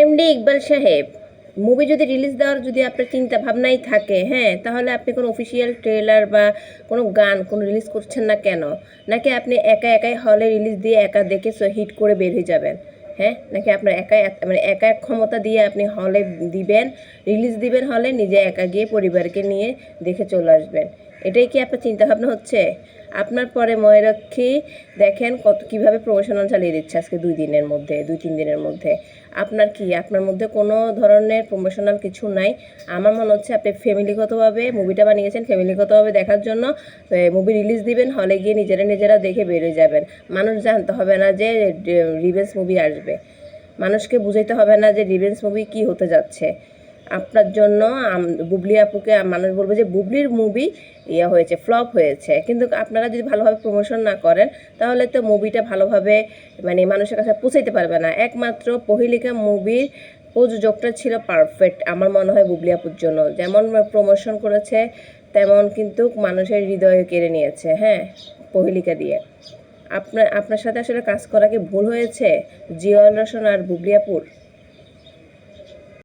MD Iqbal সাহেব movie যদি release দেওয়ার যদি আপনার চিন্তা ভাবনাই থাকে হ্যাঁ তাহলে আপনি কোনো অফিসিয়াল ট্রেলার বা কোনো গান কোনো রিলিজ করছেন না কেন? নাকি আপনি একা একাই হলে রিলিজ দিয়ে একা দেখে হিট করে বের হয়ে যাবেন? হ্যাঁ নাকি আপনার একাই মানে একা এক ক্ষমতা দিয়ে আপনি হলে দিবেন রিলিজ দিবেন হলে নিজে একা গিয়ে পরিবারকে নিয়ে দেখে চলে আসবেন? এটাই কি আপনার চিন্তা ভাবনা হচ্ছে? আপনার পরে ময়ূরক্ষী দেখেন কত, কীভাবে প্রমোশনাল চালিয়ে দিচ্ছে আজকে দুই দিনের মধ্যে, দুই, তিন দিনের মধ্যে। আপনার কি, আপনার মধ্যে কোনো ধরনের প্রমোশনাল কিছু নাই? আমার মনে হচ্ছে আপনি ফ্যামিলিগতভাবে মুভিটা বানিয়েছেন, ফ্যামিলিগতভাবে দেখার জন্য মুভি রিলিজ দিবেন, হলে গিয়ে নিজেরা নিজেরা দেখে বেরিয়ে যাবেন। মানুষ জানতে হবে না যে রিভেন্স মুভি আসবে। মানুষকে বুঝাইতে হবে না যে রিভেন্স মুভি কি হতে যাচ্ছে। আপনার জন্য বুবলি আপুকে মানুষ বলবে যে বুবলির মুভি ইয়ে হয়েছে ফ্লপ হয়েছে। কিন্তু আপনারা যদি ভালোভাবে প্রমোশন না করেন, তাহলে তো মুভিটা ভালোভাবে মানে মানুষের কাছে পৌঁছাইতে পারবে না। একমাত্র পহিলিকা মুভির প্রযোজকটা ছিল পারফেক্ট আমার মনে হয় বুবলি আপুর জন্য। যেমন প্রমোশন করেছে, তেমন কিন্তু মানুষের হৃদয়ে কেড়ে নিয়েছে হ্যাঁ পহিলিকা দিয়ে। আপনার আপনার সাথে আসলে কাজ করা কি ভুল হয়েছে? জিয়াউল রোশন আর বুবলি আপুর?